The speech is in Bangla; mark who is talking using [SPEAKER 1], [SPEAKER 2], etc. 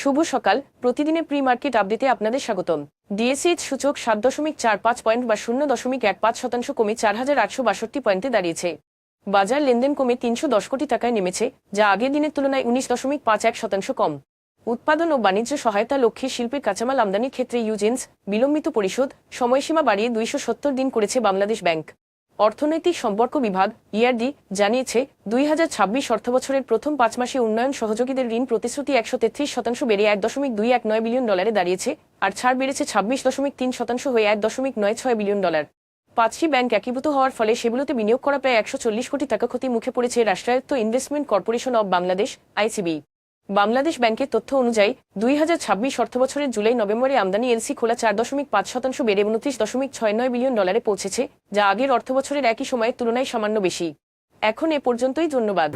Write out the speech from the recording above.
[SPEAKER 1] শুভ সকাল। প্রতিদিনের প্রি মার্কেট আপডেটে আপনাদের স্বাগতম। ডিএসইচ সূচক সাত দশমিক চার পাঁচ পয়েন্ট বা শূন্য দশমিক এক পাঁচ শতাংশ কমে চার হাজার আটশো বাষট্টি পয়েন্টে দাঁড়িয়েছে। বাজার লেনদেন কমে তিনশো দশ কোটি টাকায় নেমেছে, যা আগের দিনের তুলনায় উনিশ দশমিক পাঁচ এক শতাংশ কম। উৎপাদন ও বাণিজ্য সহায়তা লক্ষ্যে শিল্পের কাঁচামাল আমদানির ক্ষেত্রে ইউজেন্স বিলম্বিত পরিশোধ, সময়সীমা বাড়িয়ে দুইশো সত্তর দিন করেছে বাংলাদেশ ব্যাংক। অর্থনৈতিক সম্পর্ক বিভাগ ইআরডি জানিয়েছে, দুই হাজার ছাব্বিশ অর্থবছরের প্রথম পাঁচ মাসে উন্নয়ন সহযোগীদের ঋণ প্রতিশ্রুতি একশো তেত্রিশ শতাংশ বেড়ে এক দশমিক দুই এক নয় বিলিয়ন ডলারে দাঁড়িয়েছে, আর ছাড় বেড়েছে ছাব্বিশ দশমিক তিন শতাংশ হয়ে এক দশমিক নয় ছয় বিলিয়ন ডলার। পাঁচটি ব্যাংক একীভূত হওয়ার ফলে সেগুলোতে বিনিয়োগ করা প্রায় একশো চল্লিশ কোটি টাকা ক্ষতি মুখে পড়েছে রাষ্ট্রায়ত্ত investment corporation of Bangladesh ICB Bangladesh ব্যাংকের তথ্য অনুযায়ী, দুই হাজার ছাব্বিশ অর্থবছরের জুলাই নভেম্বরে আমদানি এলসি খোলা চার দশমিক পাঁচ শতাংশ বেড়ে উনত্রিশ দশমিক ছয় নয় বিলিয়ন ডলারে পৌঁছেছে, যা আগের অর্থবছরের একই সময়ের তুলনায় সামান্য বেশি। এখন এ পর্যন্তই, ধন্যবাদ।